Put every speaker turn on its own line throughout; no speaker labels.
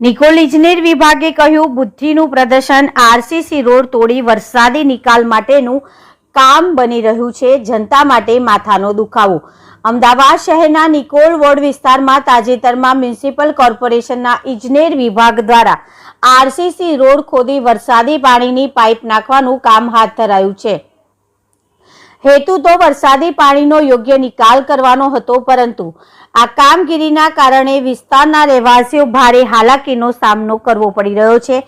નિકોલ ઇજનેર વિભાગે કહ્યું, બુદ્ધિનું પ્રદર્શન આરસીસી રોડ તોડી વરસાદી નિકાલ માટેનું કામ બની રહ્યું છે, જનતા માટે માથાનો દુખાવો. અમદાવાદ શહેરના નિકોલ વોર્ડ વિસ્તારમાં તાજેતરમાં મ્યુનિસિપલ કોર્પોરેશનના ઇજનેર વિભાગ દ્વારા આરસીસી રોડ ખોદી વરસાદી પાણીની પાઇપ નાખવાનું કામ હાથ ધરાયું છે. હેતુ તો વરસાદી પાણીનો યોગ્ય નિકાલ કરવાનો હતો, પરંતુ આ કામગીરીના કારણે વિસ્તારના રહેવાસીઓ ભારે હાલાકીનો સામનો કરવો પડી રહ્યો છે.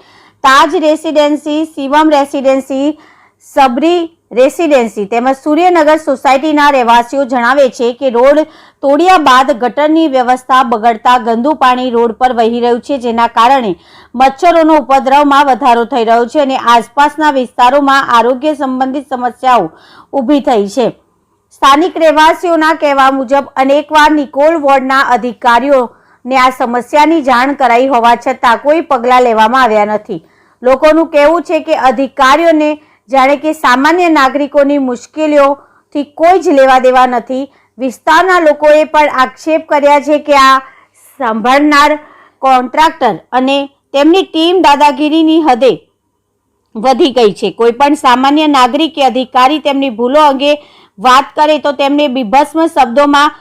Taj residency, Shivam residency, Sabari residency તેમજ સૂર્યનગર સોસાયટીના રહેવાસીઓ જણાવે છે કે રોડ તોડ્યા બાદ ગટરની વ્યવસ્થા બગડતા ગંદુ પાણી રોડ પર વહી રહ્યું છે, જેના કારણે મચ્છરોનો ઉપદ્રવમાં વધારો થઈ રહ્યો છે અને આસપાસના વિસ્તારોમાં આરોગ્ય સંબંધિત સમસ્યાઓ ઊભી થઈ છે. સ્થાનિક રહેવાસીઓના કહેવા મુજબ, અનેકવાર નિકોલ વોર્ડના અધિકારીઓને આ સમસ્યાની જાણ કરાઈ હોવા છતાં કોઈ પગલાં લેવામાં આવ્યા નથી. લોકોનું કહેવું છે કે અધિકારીઓને જાણે કે સામાન્ય નાગરિકોની મુશ્કેલીઓથી કોઈ જ લેવા દેવા નથી. વિસ્તારના લોકોએ પણ આક્ષેપ કર્યા છે કે આ સંભાળનાર કોન્ટ્રાક્ટર અને તેમની ટીમ દાદાગીરીની હદે વધી ગઈ છે. કોઈ પણ સામાન્ય નાગરિક કે અધિકારી તેમની ભૂલો અંગે વાત કરે તો તેમને બીભસ્મ શબ્દોમાં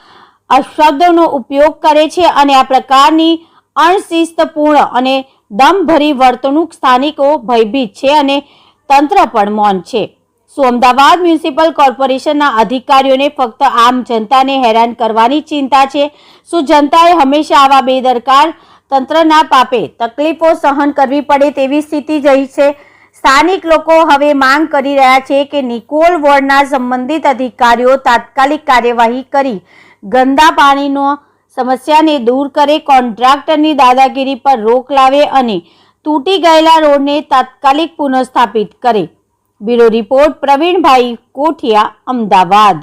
અશબ્દોનો ઉપયોગ કરે છે અને આ પ્રકારની અણશિસ્તપૂર્ણ અને દમભરી વર્તણૂક સ્થાનિકો ભયભીત છે અને તંત્ર પણ મૌન છે. શું અમદાવાદ મ્યુનિસિપલ કોર્પોરેશનના અધિકારીઓને ફક્ત આમ જનતાને હેરાન કરવાની ચિંતા છે? શું જનતાએ હંમેશા આવા બેદરકાર તંત્રના પાપે તકલીફો સહન કરવી પડે તેવી સ્થિતિ જઈ છે? સ્થાનિક લોકો હવે માંગ કરી રહ્યા છે કે નિકોલ વોર્ડના સંબંધિત અધિકારીઓ તાત્કાલિક કાર્યવાહી કરી. ગંદા પાણીનો સમસ્યાને દૂર કરે, કોન્ટ્રાક્ટરની દાદાગીરી પર રોક લાવે અને તૂટી ગયેલા રોડને તાત્કાલિક પુનઃસ્થાપિત કરે. Bureau report Pravinbhai Kothiya Ahmedabad.